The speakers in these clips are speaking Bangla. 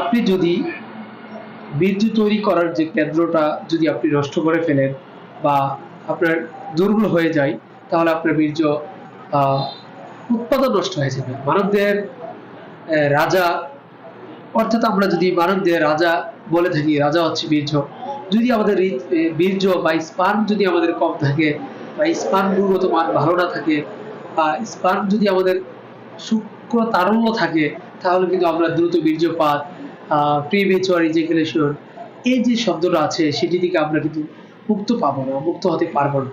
আপনি যদি বীর্য তৈরি করার যে কেন্দ্রটা যদি আপনি নষ্ট করে ফেলেন বা আপনার দুর্বল হয়ে যায় তাহলে আপনার বীর্য উৎপাদন নষ্ট হয়ে যাবে। মানবদের আহ, রাজা অর্থাৎ আমরা যদি মানবদের রাজা বলে থাকি রাজা হচ্ছে বীর্য। যদি আমাদের বীর্য বা স্পার্ম যদি আমাদের কম থাকে বা স্পার্ম গুণগত মান ভালো না থাকে বা স্পার্ম যদি আমাদের শুক্র তারল্য থাকে তাহলে কিন্তু আমরা দ্রুত বীর্যপাত প্রিমেচুয়ার ইজেকুলেশন এই যে শব্দটা আছে, সেটি থেকে আমরা কিন্তু মুক্ত পাবো না, মুক্ত হতে পারব না।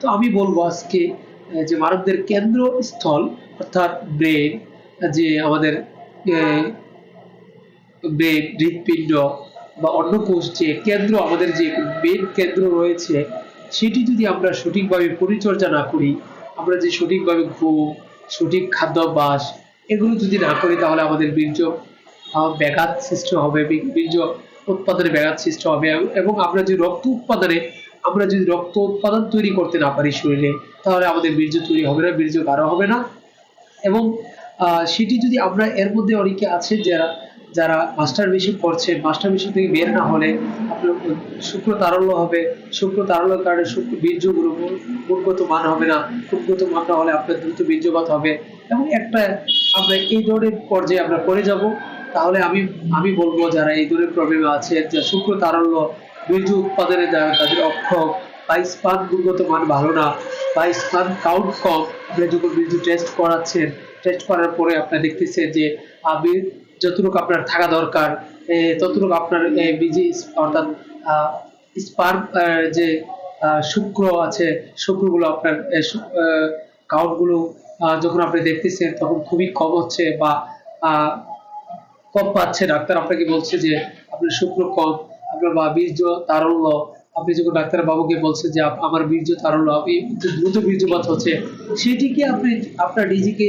তো আমি বলব আজকে যে মানবদের কেন্দ্রস্থল, অর্থাৎ ব্রেন, যে আমাদের ব্রেন, হৃৎপিণ্ড বা অন্য কোষ যে কেন্দ্র, আমাদের যে মেন কেন্দ্র রয়েছে, সেটি যদি আমরা সঠিকভাবে পরিচর্যা না করি, আমরা যে সঠিকভাবে ঘুম, সঠিক খাদ্যাভ্যাস, এগুলো যদি না করি, তাহলে আমাদের বীর্য ব্যাঘাত সৃষ্টি হবে বীর্য উৎপাদনে ব্যাঘাত সৃষ্টি হবে এবং আমরা যে রক্ত উৎপাদনে, আমরা যদি রক্ত উৎপাদন তৈরি করতে না পারি শরীরে, তাহলে আমাদের বীর্য তৈরি হবে না, বীর্য গাঢ় হবে না। এবং সেটি যদি আমরা এর মধ্যে অনেকে আছে যারা যারা মাস্টার বেশি পড়ছে মাস্টার বেশি থেকে বের না হলে আপনার শুক্র তারল্য হবে, শুক্র তারল্যের কারণে শুক্র বীর্য গুণগত মান হবে না, গুণগত মান না হলে আপনার দ্রুত বীর্যপাত হবে। এবং একটা আমরা এই ধরনের পর্যায়ে আমরা করে যাব। তাহলে আমি আমি বলব যারা এই ধরনের প্রবলেম আছে, যে শুক্র তারল্য বীর্য উৎপাদনে যারা তাদের অক্ষম বা স্পান গুণগত মান ভালো না বা স্পান কাউন্ট কম। আপনি যখন বীর্য টেস্ট করাচ্ছেন। টেস্ট করার পরে আপনার দেখতেছেন যে আমি যতটুকু আপনার থাকা দরকার ততটুকু আপনার বীজে অর্থাৎ স্পার্ম যে শুক্র আছে, শুক্রগুলো আপনার কাউন্টগুলো যখন আপনি দেখতেছেন তখন খুবই কম হচ্ছে বা কম পাচ্ছে, ডাক্তার আপনাকে বলছে যে আপনার শুক্র কম আপনার বা বীর্য তারল্য, আপনি যখন ডাক্তার বাবুকে বলছে যে আমার বীর্য তারল্য, আপনি দ্রুত বীর্যপাত হচ্ছে সেটিকে আপনি, আপনার নিজেকে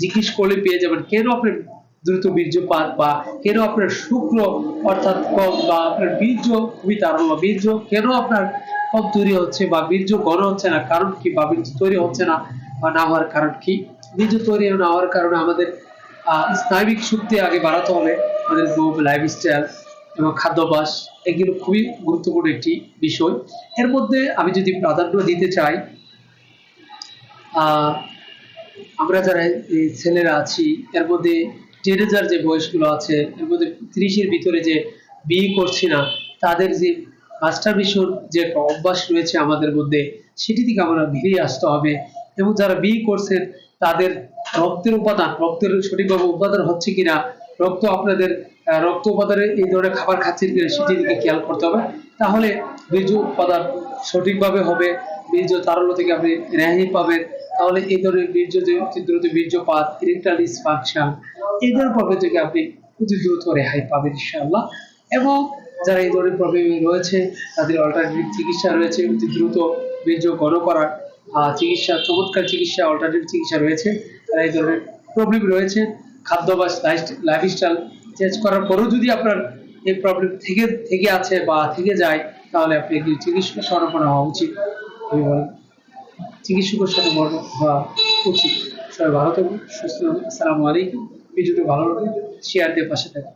জিজ্ঞেস করলে পেয়ে যাবেন, কেন আপনার দ্রুত বীর্যপাত বা কেন আপনার শুক্র অর্থাৎ কম বা আপনার বীর্য খুবই তারল্য, বীর্য কেন আপনার কম তৈরি হচ্ছে বা বীর্য ঘন হচ্ছে না, কারণ কি বা বীর্য তৈরি হচ্ছে না বা না হওয়ার কারণ কি? বীর্য তৈরি না হওয়ার কারণে আমাদের স্নায়বিক শক্তি আগে বাড়াতে হবে। আমাদের লাইফস্টাইল এবং খাদ্যাভ্যাস এগুলো খুবই গুরুত্বপূর্ণ একটি বিষয়। এর মধ্যে আমি যদি প্রাধান্য দিতে চাই আমরা যারা ছেলেরা আছি, এর মধ্যে টিনেজার যে বয়সগুলো আছে, এর মধ্যে ত্রিশের ভিতরে যে বিয়ে করছি না, তাদের যে মাস্টার মিশন যে একটা অভ্যাস রয়েছে আমাদের মধ্যে, সেটি থেকে আমরা বেরিয়ে আসতে হবে। এবং যারা বিয়ে করছেন, তাদের রক্তের উপাদান, রক্তের সঠিকভাবে উপাদান হচ্ছে কিনা, রক্ত আপনাদের রক্ত উপাদানের এই ধরনের খাবার খাচ্ছেন কিনা সেটি দিকে খেয়াল করতে হবে। তাহলে বীর্য উৎপাদন সঠিকভাবে হবে, বীর্য তারল্য থেকে আপনি রেহাই পাবেন। তাহলে এই ধরনের বীর্য যে, অতি দ্রুত বীর্যপাত ইরেকটাল ডিসফাংশন এই ধরনের প্রবলেম থেকে আপনি অতি দ্রুত রেহাই পাবেন ইনশাআল্লাহ। এবং যারা এই ধরনের প্রবলেম রয়েছে, তাদের অল্টারনেটিভ চিকিৎসা রয়েছে, অতি দ্রুত বীর্য ঘন করার চিকিৎসা, চমৎকার চিকিৎসা অল্টারনেটিভ চিকিৎসা রয়েছে। এই ধরনের প্রবলেম রয়েছে। খাদ্যাভ্যাস লাইফস্টাইল চেঞ্জ করার পরেও যদি আপনার এই প্রবলেম থেকে থেকে আছে বা থেকে যায়, তাহলে আপনি একটি চিকিৎসকের শরণাপন্ন হওয়া উচিত। আমি বলি চিকিৎসকের বড় হওয়া উচিত। সবাই ভালো থাকুন, সুস্থ থাকুন। আসসালামু আলাইকুম। ভিডিওটি ভালো লাগলে শেয়ার দিয়ে পাশে থাকুন।